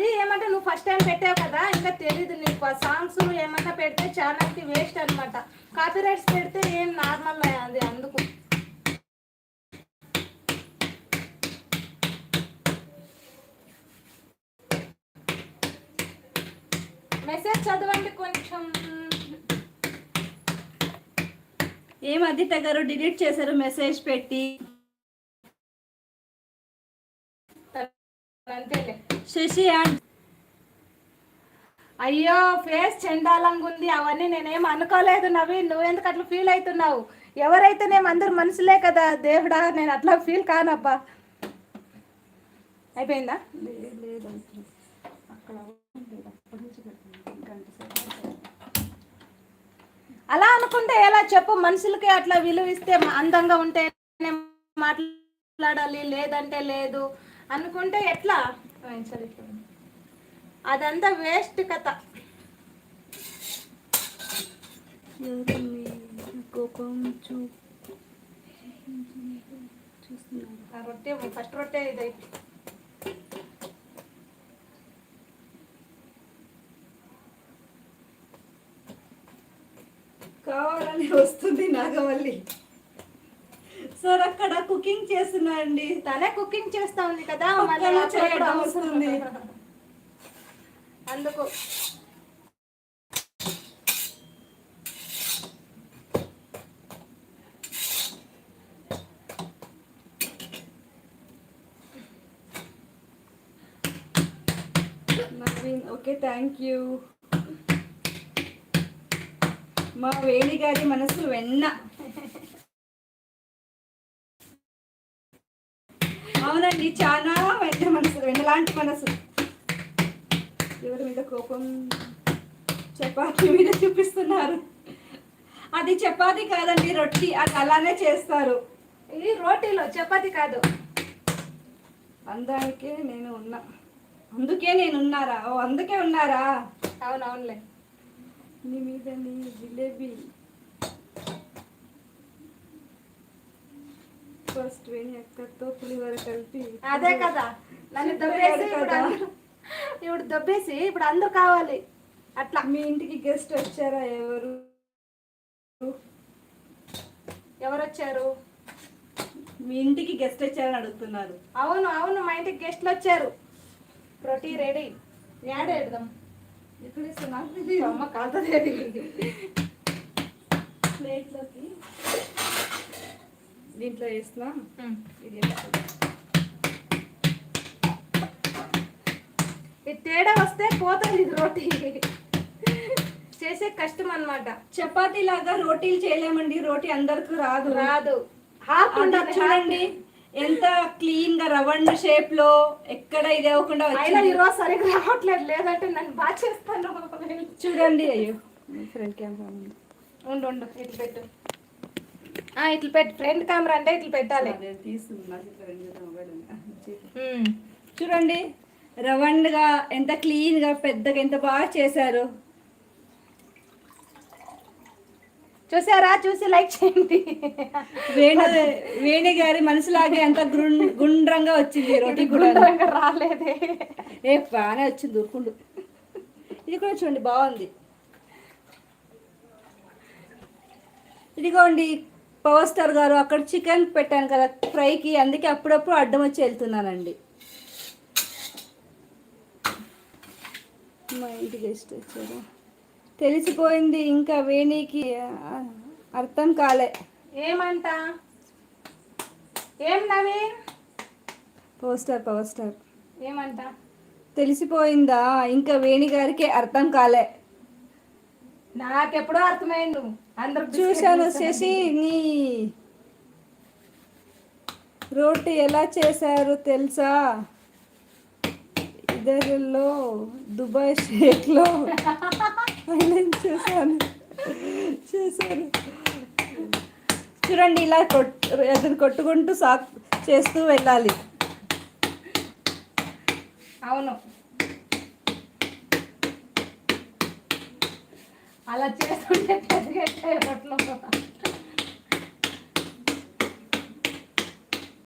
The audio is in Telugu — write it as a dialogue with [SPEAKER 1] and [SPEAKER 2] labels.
[SPEAKER 1] అది ఏమంటే నువ్వు ఫస్ట్ టైం పెట్టావు కదా ఇంకా తెలీదు నీకు. ఆ సాంగ్స్ ఏమన్నా పెడితే ఛానల్కి వేస్ట్ అనమాట కాపీ రైట్స్ పెడితే ఏం నార్మల్ అది అందుకు. మెసేజ్ చదవండి కొంచెం.
[SPEAKER 2] ఏం అదిత గారు డిలీట్ చేశారు మెసేజ్ పెట్టి?
[SPEAKER 1] అంతేలే.
[SPEAKER 2] శశి అండ్
[SPEAKER 1] అయ్యో ఫేస్ చెండాలంగా ఉంది అవన్నీ నేనేం అనుకోలేదు నవీన్. నువ్వెందుకు అట్లా ఫీల్ అవుతున్నావు? ఎవరైతేనేం అందరు మనుషులే కదా దేవుడా నేను అట్లా ఫీల్ కానబ్బా. అయిపోయిందా? అలా అనుకుంటే ఎలా చెప్పు? మనుషులకి అట్లా విలువ ఇస్తే అందంగా ఉంటే మాట్లాడాలి లేదంటే లేదు. అనుకుంటే ఎట్లా? అదంతా వేస్ట్ కథ.
[SPEAKER 2] కోపం చూ
[SPEAKER 1] ఆ రొట్టె ఫస్ట్ రొట్టె ఇది
[SPEAKER 2] కావాలని వస్తుంది నాగవల్లి. సార్ అక్కడ కుకింగ్ చేస్తున్నారండి
[SPEAKER 1] తనే కుకింగ్ చేస్తా ఉంది కదా మళ్ళీ
[SPEAKER 2] చేయడం. వస్తుంది.
[SPEAKER 1] అందుకు
[SPEAKER 2] నవీన్ ఓకే థ్యాంక్ యూ మా వేణి గారి మనసు వెన్న చాలా వెన్న మనసు వెన్నలాంటి మనసు. ఎవరి మీద కోపం? చపాతీ మీద చూపిస్తున్నారు. అది చపాతీ కాదండి రొట్టి. అది అలానే చేస్తారు.
[SPEAKER 1] ఇది రోటీలో చపాతి కాదు.
[SPEAKER 2] అందానికే నేను ఉన్నా. అందుకే నేను ఉన్నారా? ఓ అందుకే ఉన్నారా?
[SPEAKER 1] అవునవునులే.
[SPEAKER 2] నీ మీద నీ జిలేబీ. ఫస్ట్ వేణి అక్కతో పులిహోర కలిపి
[SPEAKER 1] అదే కదా. నన్ను దబ్బేసి ఇప్పుడు దబ్బేసి ఇప్పుడు అందరూ కావాలి. అట్లా.
[SPEAKER 2] మీ ఇంటికి గెస్ట్ వచ్చారా ఎవరు?
[SPEAKER 1] ఎవరు వచ్చారు
[SPEAKER 2] మీ ఇంటికి గెస్ట్ వచ్చారని అడుగుతున్నారు.
[SPEAKER 1] అవును అవును మా ఇంటికి గెస్ట్లు వచ్చారు. రొటీ రెడీ. యాడ ఎడదాం
[SPEAKER 2] ఎక్కడ ఇస్తున్నా.
[SPEAKER 1] అమ్మ కాదది
[SPEAKER 2] ప్లేట్లోకి. దీంట్లో వేస్తున్నా ఇది
[SPEAKER 1] ఈ తేడా వస్తే పోతుంది ఇది రోటీ. చేసే కష్టం అన్నమాట.
[SPEAKER 2] చపాతీ లాగా రోటీలు చేయలేమండి. రోటీ అందరికి రాదు.
[SPEAKER 1] రాదు. ఉండాలి
[SPEAKER 2] చూడండి. ఎంత క్లీన్గా రవండ్ షేప్లో ఎక్కడ ఇది అవ్వకుండా
[SPEAKER 1] అయినా ఈరోజు సరిగ్గా రావట్లేదు. లేదంటే నన్ను బాగా చేస్తాను.
[SPEAKER 2] చూడండి అయ్యో. ఫ్రంట్ కెమెరా
[SPEAKER 1] ఉండు ఉండు. ఇట్లా పెట్టు. ఇట్లా పెట్టు ఫ్రంట్ కెమెరా అంటే ఇట్లా పెట్టాలి.
[SPEAKER 2] చూడండి రవండ్గా ఎంత క్లీన్గా పెద్దగా ఎంత బాగా చేశారు.
[SPEAKER 1] చూసారా? చూసి లైక్ చేయండి.
[SPEAKER 2] వేణు వేణి గారి మనసులాగే ఎంత గుండ్రంగా వచ్చింది రోటీ
[SPEAKER 1] గుండ్రంగా రాలేదే.
[SPEAKER 2] ఏ బాగానే వచ్చింది దూరుకుండు ఇది కూడా చూడండి బాగుంది. ఇదిగోండి పవర్ స్టార్ గారు అక్కడ చికెన్ పెట్టాను కదా ఫ్రైకి అందుకే అప్పుడప్పుడు అడ్డం వచ్చి వెళ్తున్నానండి. మా ఇంటి గెస్ట్ వచ్చారు. తెలిసిపోయింది ఇంకా వేణికి అర్థం కాలే.
[SPEAKER 1] ఏమంట? ఏం Naveen?
[SPEAKER 2] Power star power star.
[SPEAKER 1] ఏమంట?
[SPEAKER 2] తెలిసిపోయిందా? ఇంకా వేణి గారికి అర్థం కాలే.
[SPEAKER 1] నాకెప్పుడో అర్థమైంది. అందరు
[SPEAKER 2] చూశాను శశి నీ రోటీ ఎలా చేశారు తెలుసా? ఇద్దరిలో దుబాయ్ షేక్లో. ఐలాండ్ చేశాను. చేశారు చూడండి ఇలా కొట్టు అతను కొట్టుకుంటూ సాక్ చేస్తూ వెళ్ళాలి.
[SPEAKER 1] అవును. అలా చేస్తుంటే పెద్దగా రొట్టెలు